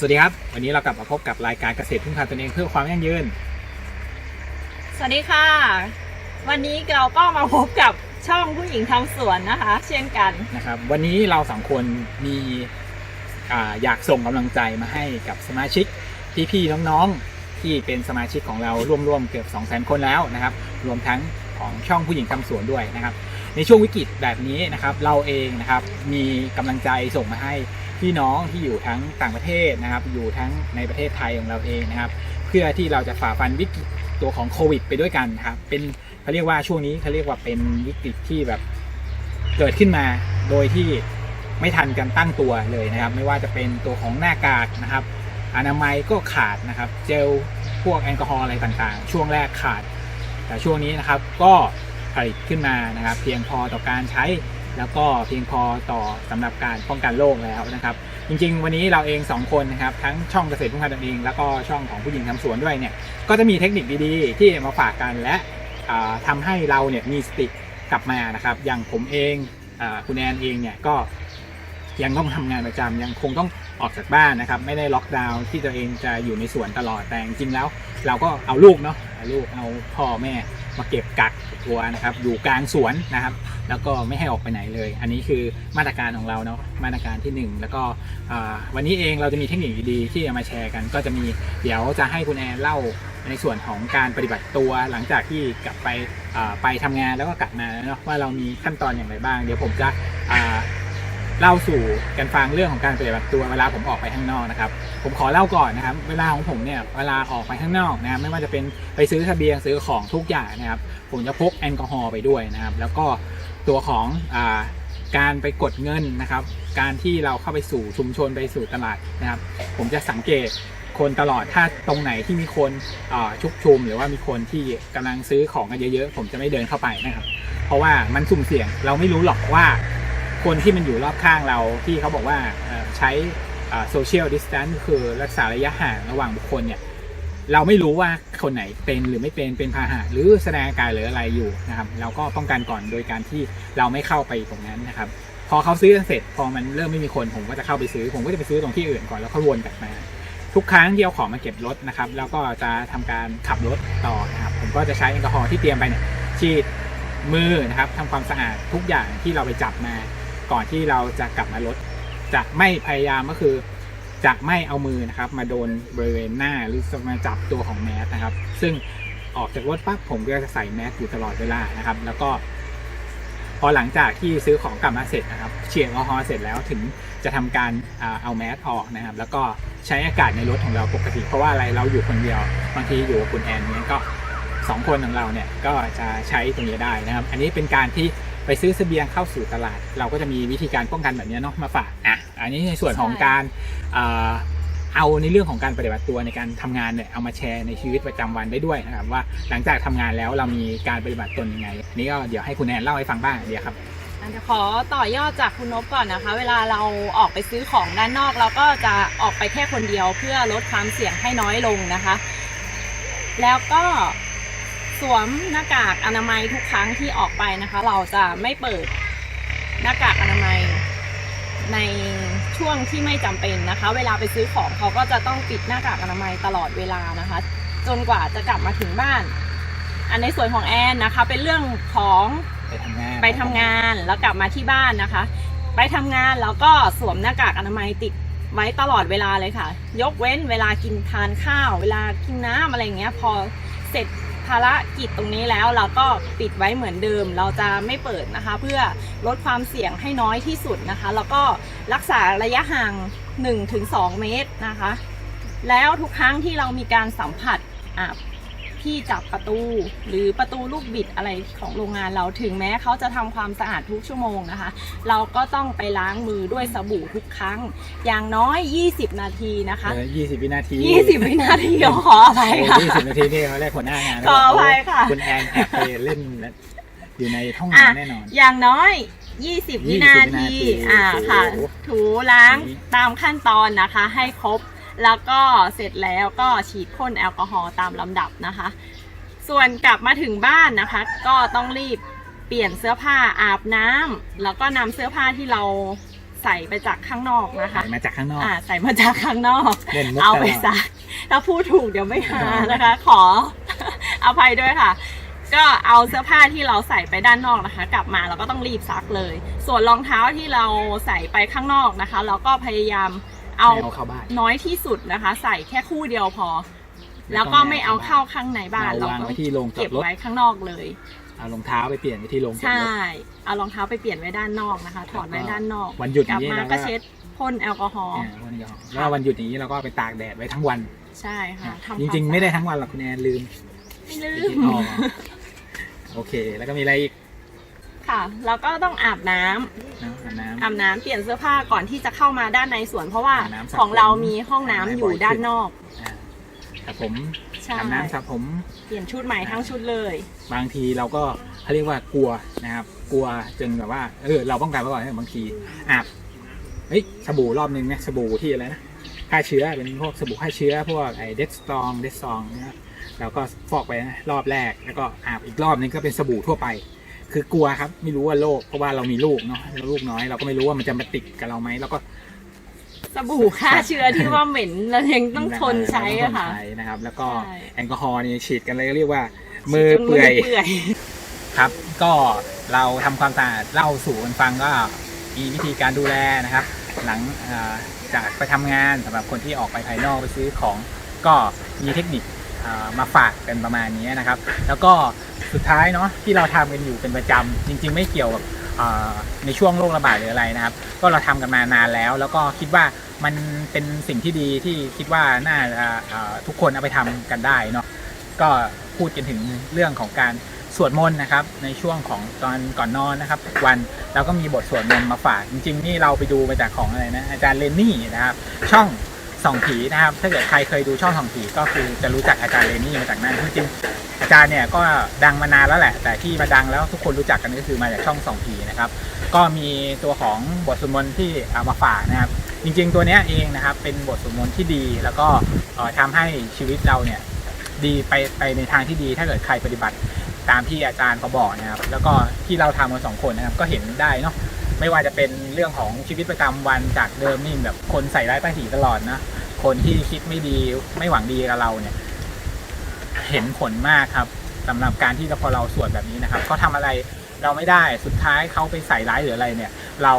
สวัสดีครับ วันนี้เรากลับมาพบกับรายการเกษตรพึ่งพาตนเองเพื่อความยั่งยืน สวัสดีค่ะ วันนี้เราก็มาพบกับช่องผู้หญิงทำสวนนะคะ เช่นกันนะครับ วันนี้เราสองคนมีอาอยากส่งกำลังใจมาให้กับสมาชิกพี่ๆน้องๆที่เป็นสมาชิกของเราร่วมๆเกือบ2 0 0 0 0 0คนแล้วนะครับ รวมทั้งของช่องผู้หญิงทำสวนด้วยนะครับ ในช่วงวิกฤตแบบนี้นะครับ เราเองนะครับมีกำลังใจส่งมาให้ พี่น้องที่อยู่ทั้งต่างประเทศนะครับ อยู่ทั้งในประเทศไทยของเราเองนะครับ เพื่อที่เราจะฝ่าฟันวิกฤตตัวของโควิด ไปด้วยกันครับ เป็นเขาเรียกว่าช่วงนี้เขาเรียกว่าเป็นวิกฤตที่แบบเกิดขึ้นมาโดยที่ไม่ทันกันตั้งตัวเลยนะครับ ไม่ว่าจะเป็นตัวของหน้ากากนะครับ อนามัยก็ขาดนะครับ เจลพวกแอลกอฮอล์อะไรต่างๆ ช่วงแรกขาด แต่ช่วงนี้นะครับก็ผลิตขึ้นมานะครับ เพียงพอต่อการใช้ แล้วก็เพียงพอต่อสำหรับการป้องกันโรคแล้วนะครับ จริง ๆ วันนี้เราเอง 2 คนนะครับทั้งช่องเกษตรพุ่งพันธุ์เอง แล้วก็ช่องของผู้หญิงทำสวนด้วยเนี่ยก็จะมีเทคนิคดีๆ ที่มาฝากกันและทำาให้เราเนี่ยมีสติกลับมานะครับ อย่างผมเองอคุณแอนเองเนี่ยก็ยังต้องทำงานประจำยังคงต้องออกจากบ้านนะครับ ไม่ได้ล็อกดาวน์ที่ตัวเองจะอยู่ในสวนตลอดแต่จริงแล้ว เราก็เอาลูกเนาะเอาลูกเอาพ่อแม่มาเก็บกักตัวนะครับ อยู่กลางสวนนะครับ แล้วก็ไม่ให้ออกไปไหนเลย อันนี้คือมาตรการของเราเนาะมาตรการที่หนึ่งแล้วก็วันนี้เองเราจะมีเทคนิคดีๆที่จะมาแชร์กัน ก็จะมีเดี๋ยวจะให้คุณแอนเล่าในส่วนของการปฏิบัติตัวหลังจากที่กลับไปไปทำงานแล้วก็กลับมาเนาะว่าเรามีขั้นตอนอย่างไรบ้าง เดี๋ยวผมจะ เล่าสู่กันฟังเรื่องของการปฏิบัติตัวเวลาผมออกไปข้างนอกนะครับ ผมขอเล่าก่อนนะครับ เวลาของผมเนี่ยเวลาออกไปข้างนอกนะครับไม่ว่าจะเป็นไปซื้อเสบียงซื้อของทุกอย่างนะครับ ผมจะพกแอลกอฮอล์ไปด้วยนะครับ แล้วก็ตัวของอาการไปกดเงินนะครับ การที่เราเข้าไปสู่ชุมชนไปสู่ตลาดนะครับ ผมจะสังเกตคนตลอดถ้าตรงไหนที่มีคนชุกชุม หรือว่ามีคนที่กำลังซื้อของกันเยอะๆ ผมจะไม่เดินเข้าไปนะครับ เพราะว่ามันสุ่มเสี่ยงเราไม่รู้หรอกว่า คนที่มันอยู่รอบข้างเราที่เขาบอกว่าใช้โซเชียลดิส a น c ์คือรักษาระยะห่างระหว่างบุคคลเนี่ยเราไม่รู้ว่าคนไหนเป็นหรือไม่เป็นเป็นพาหะหรือแสดงอาการหรืออะไรอยู่นะครับเราก็ป้องกันก่อนโดยการที่เราไม่เข้าไปตรงนั้นนะครับพอเขาซื้อกันเสร็จพอมันเริ่มไม่มีคนผมก็จะเข้าไปซื้อ ผมก็จะไปซื้อตรงที่อื่นก่อนแล้วก็วนกลับมา ทุกครั้งที่เอาของมาเก็บรถนะครับแล้วก็จะทำการขับรถต่อนะครับผมก็จะใช้แอลกอฮอล์ที่เตรียมไปเนี่ยฉีดมือนะครับทำความสะอาดทุกอย่างที่เราไปจับมา ก่อนที่เราจะกลับมารถจะไม่พยายามก็คือ จะไม่เอามือนะครับ มาโดนบริเวณหน้าหรือมาจับตัวของแมสนะครับ ซึ่งออกจากรถปั๊บผมก็จะใส่แมสอยู่ตลอดเวลานะครับ แล้วก็ พอหลังจากที่ซื้อของกลับมาเสร็จนะครับเฉียงแอลกอฮอล์เสร็จแล้วถึงจะทำการเอาแมสออกนะครับ แล้วก็ใช้อากาศในรถของเราปกติเพราะว่าอะไรเราอยู่คนเดียวบางทีอยู่กับคุณแอนเนี้ยก็สองคนของเราเนี่ยก็จะใช้ตรงนี้ได้นะครับ อันนี้เป็นการที่ ไปซื้อเสบียงเข้าสู่ตลาด เราก็จะมีวิธีการป้องกันแบบนี้เนาะมาฝากอะอันนี้ในส่วนของใช่การอ่าเอาในเรื่องของการปฏิบัติตัวในการทำงานเนี่ยเอามาแชร์ในชีวิตประจำวันได้ด้วยนะครับว่าหลังจากทำงานแล้วเรามีการปฏิบัติตนยังไงอันนี่ก็เดี๋ยวให้คุณแอนเล่าให้ฟังบ้างเดียวครับอันจะขอต่อยอดจากคุณนบก่อนนะคะ เวลาเราออกไปซื้อของด้านนอกเราก็จะออกไปแค่คนเดียวเพื่อลดความเสี่ยงให้น้อยลงนะคะ แล้วก็ สวมหน้ากากอนามัยทุกครั้งที่ออกไปนะคะ เราจะไม่เปิดหน้ากากอนามัยในช่วงที่ไม่จำเป็นนะคะ เวลาไปซื้อของเขาก็จะต้องปิดหน้ากากอนามัยตลอดเวลานะคะ จนกว่าจะกลับมาถึงบ้าน อันในส่วนของแอนนะคะ เป็นเรื่องของไปทำงานไปทำงานแล้วกลับมาที่บ้านนะคะ ไปทำงานแล้วก็สวมหน้ากากอนามัยติดไว้ตลอดเวลาเลยค่ะ ยกเว้นเวลากินทานข้าว เวลากินน้ำอะไรอย่างเงี้ย พอเสร็จ ภารกิจตรงนี้แล้วเราก็ปิดไว้เหมือนเดิม เราจะไม่เปิดนะคะ เพื่อลดความเสี่ยงให้น้อยที่สุดนะคะ แล้วก็รักษาระยะห่าง 1-2 เมตรนะคะ แล้วทุกครั้งที่เรามีการสัมผัส ที่จับประตู หรือประตูลูกบิดอะไรของโรงงานเราถึงแม้เขาจะทำความสะอาดทุกชั่วโมงนะคะ เราก็ต้องไปล้างมือด้วยสบู่ทุกครั้ง อย่างน้อย 20 นาทีนะคะเออยี่สิบวินาที 20 วินาทีขออภัยค่ะยี่สิบนาทีนี่เขาเรียกหัวหน้างานขออภัยค่ะคุณแอนแอบไปเล่นอยู่ในห้องอะน้ำแน่นอน อย่างน้อย 20 วินาทีวินาทีอ่าค่ะโอ้โหถูล้างนี่ตามขั้นตอนนะคะ ให้ครบ แล้วก็เสร็จแล้วก็ฉีดพ่นแอลกอฮอล์ตามลำดับนะคะ ส่วนกลับมาถึงบ้านนะคะ ก็ต้องรีบเปลี่ยนเสื้อผ้าอาบน้ำแล้วก็นำเสื้อผ้าที่เราใส่ไปจากข้างนอกนะคะ ใส่มาจากข้างนอก อ่าใส่มาจากข้างนอก เล่นมุกเอาตไปลอด ซักถ้าพูดถูกเดี๋ยวไม่หาอ๋อนะคะ ขอ อภัยด้วยค่ะ ก็เอาเสื้อผ้าที่เราใส่ไปด้านนอกนะคะ กลับมาเราก็ต้องรีบซักเลย ส่วนรองเท้าที่เราใส่ไปข้างนอกนะคะ เราก็พยายาม เอาไม่เอาเข้าบ้าน น้อยที่สุดนะคะ ใส่แค่คู่เดียวพอ แล้วก็ไม่เอาเข้าข้างในบ้านเราเราวางก็ไว้ที่โรงจอเก็ดบรถไว้ข้างนอกเลย เอารองเท้าไปเปลี่ยนไว้ที่โรงจอดใช่ รถ เอารองเท้าไปเปลี่ยนไว้ด้านนอกนะคะ ถอดไว้ด้านนอกวันหยุดกลับนี้มาเราก็เช็ดพ่นแอลกอฮอล์อ่าวันหยุดแล้ววันหยุดนี้เราก็เอาไปตากแดดไว้ทั้งวันใช่ค่ะทำจริง ๆ ไม่ได้ควาทั้งวันหรอกคุณแอนลืม ไม่ลืไปกินมอ๋อโอเค แล้วก็มีอะไรอีก ค่ะ แล้วก็ต้องอาบน้ำนะอาบน้ำ อาบน้ำเปลี่ยนเสื้อผ้าก่อนที่จะเข้ามาด้านในสวน เพราะว่าอาบน้ำสระของเราผมมีห้องน้ำอยู่ด้านนอก อ่าสระผมใช่ อาบน้ำสระผม เปลี่ยนชุดใหม่ทั้งชุดเลย บางทีเราก็เขาเรียกว่ากลัวนะครับ กลัวจนแบบว่า เออ เราป้องกันไว้ก่อนบางทีอาบเฮ้ยสบู่รอบนึงเนี่ยสบู่ที่อะไรนะฆ่าเชื้อเป็นพวกสบู่ฆ่าเชื้อ พวกไอ้เดสตองเดสซองนะครับเราก็ฟอกไปนะรอบแรกแล้วก็อาบอีกรอบนึงก็เป็นสบู่ทั่วไป คือกลัวครับ ไม่รู้ว่าโรคเพราะว่าเรามีลูกเนาะลูกน้อยเราก็ไม่รู้ว่ามันจะมาติดกับเราไหมแล้วก็สบู่ฆ่าเชื้อที่ว่าเหม็นเรายังต้องทนใช้อะค่ะต้องทนใช้นะครับ แล้วก็ใช่แอลกอฮอล์นี่ฉีดกันเลยเรียกว่า มือเปื่อยมือเปื่อยครับ ก็เราทำความสะอาดเล่าสู่กันฟังก็มีวิธีการดูแลนะครับ หลังเอ่อจากไปทำงานสำหรับคนที่ออกไปภายนอกไปซื้อของก็มีเทคนิคเอ่อมาฝากกันประมาณนี้นะครับ แล้วก็ สุดท้ายเนาะที่เราทำกันอยู่เป็นประจำจริง ๆ ไม่เกี่ยวกับในช่วงโรคระบาดหรืออะไรนะครับ ก็เราทำกันมานานแล้ว แล้วก็คิดว่ามันเป็นสิ่งที่ดีที่คิดว่าน่าทุกคนเอาไปทำกันได้เนาะก็พูดกันถึงเรื่องของการสวดมนต์นะครับ ในช่วงของตอนก่อนนอนนะครับทุกวันเราก็มีบทสวดมนต์มาฝาก จริง ๆ นี่เราไปดูมาจากของอะไรนะอาจารย์เลนนี่นะครับ ช่องส่องผีนะครับ ถ้าเกิดใครเคยดูช่องส่องผีก็คือจะรู้จักอาจารย์เลนนี่มาจากนั้นจริงๆ อาจารย์เนี่ยก็ดังมานานแล้วแหละ แต่ที่มาดังแล้วทุกคนรู้จักกันก็คือมาจากช่องสองผีนะครับก็มีตัวของบทสวดมนต์ที่เอามาฝากนะครับจริงๆตัวนี้เองนะครับเป็นบทสวดมนต์ที่ดีแล้วก็เอ่อทำให้ชีวิตเราเนี่ยดีไปไปในทางที่ดีถ้าเกิดใครปฏิบัติตามที่อาจารย์เขาบอกนะครับแล้วก็ที่เราทำกันสองคนนะครับก็เห็นได้เนาะไม่ว่าจะเป็นเรื่องของชีวิตประจำวันจากเดิมนี่แบบคนใส่ร้ายป้ายสีตลอดนะคนที่คิดไม่ดีไม่หวังดีกับเราเนี่ย เห็นผลมากครับสำหรับการที่พอเราสวดแบบนี้นะครับเขาทำอะไรเราไม่ได้สุดท้ายเขาไปใส่ร้ายหรืออะไรเนี่ย เรา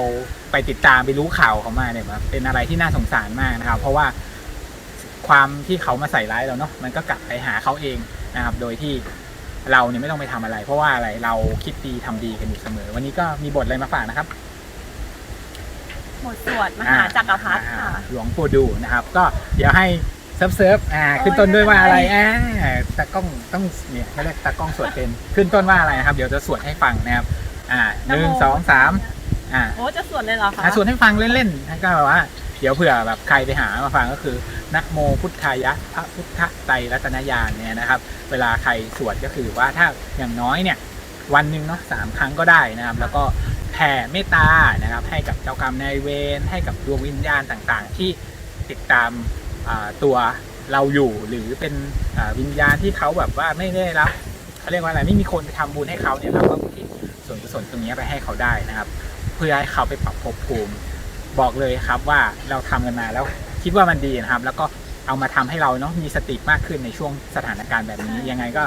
ไปติดตามไปรู้ข่าวเขามาเนี่ยแบบเป็นอะไรที่น่าสงสารมากนะครับ เพราะว่าความที่เขามาใส่ร้ายเราเนาะมันก็กลับไปหาเขาเองนะครับ โดยที่เราเนี่ยไม่ต้องไปทำอะไร เพราะว่าอะไรเราคิดดีทำดีกันอยู่เสมอ วันนี้ก็มีบทอะไรมาฝากนะครับหมดสวดมหาจักรพรรดิอ่าค่ะ หลวงปู่ดูนะครับ ก็เดี๋ยวให้ เซิร์ฟเซิร์ฟอ่าโอ้ยขึ้นต้นด้วยว่าอะไรไม่เป็นไรอ่าตากล้องต้องเนี่ยเขาเรียกตากล้องสวดเป็นขึ้นต้นว่าอะไรนะครับ เดี๋ยวจะสวดให้ฟังนะครับ อ่าหนึ่งสองสามอ่าโอ้จะสวดเลยเหรอคะอะสวดให้ฟังเล่นๆก็แบบว่า เดี๋ยวเผื่อแบบใครไปหามาฟังก็คือนะโมพุทธายะพระพุทธไตรรัตนญาณเนี่ยนะครับ เวลาใครสวดก็คือว่าถ้าอย่างน้อยเนี่ย วันหนึ่งเนาะสามครั้งก็ได้นะครับ แล้วก็แผ่เมตตานะครับ ให้กับเจ้ากรรมนายเวรให้กับดวงวิญญาณต่างๆ ที่ติดตามอ่า ตัวเราอยู่หรือเป็นวิญญาณที่เขาแบบว่าไม่ได้รับเขาเรียกว่าอะไรไม่มีคนไปทำบุญให้เขาเนี่ยเราก็อุทิศส่วนกุศลตรงนี้ไปให้เขาได้นะครับ เพื่อให้เขาไปปรับภพภูมิบอกเลยครับว่าเราทำกันมาแล้วคิดว่ามันดีนะครับ แล้วก็เอามาทำให้เราเนาะมีสติมากขึ้นในช่วงสถานการณ์แบบนี้ยังไงก็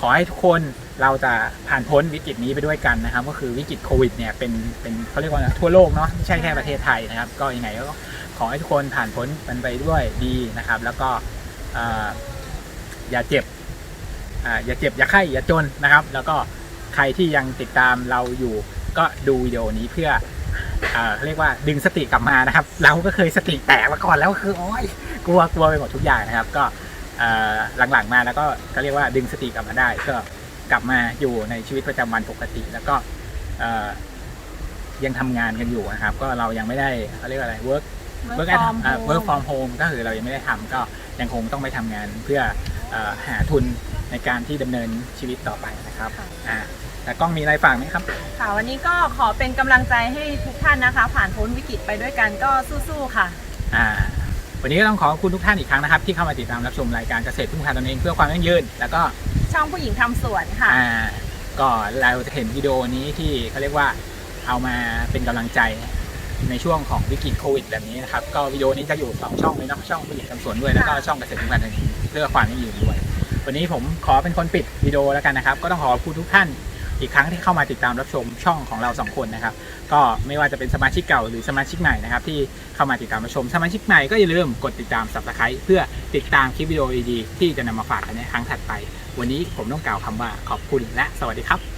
ขอให้ทุกคนเราจะผ่านพ้นวิกฤตนี้ไปด้วยกันนะครับ ก็คือวิกฤตโควิดเนี่ยเป็นเป็นเขาเรียกว่าอะไรทั่วโลกเนาะไม่ใช่แค่ประเทศไทยนะครับ ก็ยังไงก็ ขอให้ทุกคนผ่านพ้นมันไปด้วยดีนะครับ แล้วก็อย่าเจ็บอย่าเจ็บอย่าไข้อย่าจนนะครับ แล้วก็ใครที่ยังติดตามเราอยู่ก็ดูวิดีโอนี้เพื่อเอ่อเรียกว่าดึงสติกลับมานะครับ เราก็เคยสติแตกมาก่อนแล้วคือโอ้ยกลัวกลัวไปหมดทุกอย่างนะครับ ก็หลังๆมาแล้วก็เขาเรียกว่าดึงสติกลับมาได้ก็กลับมาอยู่ในชีวิตประจำวันปกติ แล้วก็ยังทำงานกันอยู่นะครับ ก็เรายังไม่ได้เขาเรียกว่าอะไร work work at from อ่า home work from home ก็คือเรายังไม่ได้ทำก็ยังคงต้องไปทำงานเพื่อเอ่อหาทุนในการที่ดำเนินชีวิตต่อไปนะครับค่ะ อ่าแต่กล้องมีอะไรฝากไหมครับ ค่ะวันนี้ก็ขอเป็นกำลังใจให้ทุกท่านนะคะ ผ่านพ้นวิกฤตไปด้วยกันก็สู้ๆค่ะ อ่าวันนี้ก็ต้องขอบคุณทุกท่านอีกครั้งนะครับ ที่เข้ามาติดตามรับชมรายการเกษตรพึ่งพาตนเองเพื่อความยั่งยืน แล้วก็ช่องผู้หญิงทำสวนค่ะ อ่าก็เราจะเห็นวิดีโอนี้ที่เขาเรียกว่าเอามาเป็นกำลังใจ ในช่วงของวิกฤตโควิดแบบนี้นะครับ ก็วิดีโอนี้จะอยู่สองช่องเลยเนาะช่องผู้หญิงทำสวนด้วย แล้วก็ช่องเกษตรกรรมเพื่อความยั่งยืนด้วย วันนี้ผมขอเป็นคนปิดวิดีโอแล้วกันนะครับ ก็ต้องขอขอบคุณทุกท่านอีกครั้งที่เข้ามาติดตามรับชมช่องของเราสองคนนะครับ ก็ไม่ว่าจะเป็นสมาชิกเก่าหรือสมาชิกใหม่นะครับ ที่เข้ามาติดตามรับชม สมาชิกใหม่ก็อย่าลืมกดติดตาม subscribe เพื่อติดตามคลิปวิดีโอดีๆที่จะนำมาฝากกันในครั้งถัดไป วันนี้ผมต้องกล่าวคำว่าขอบคุณและสวัสดีครับ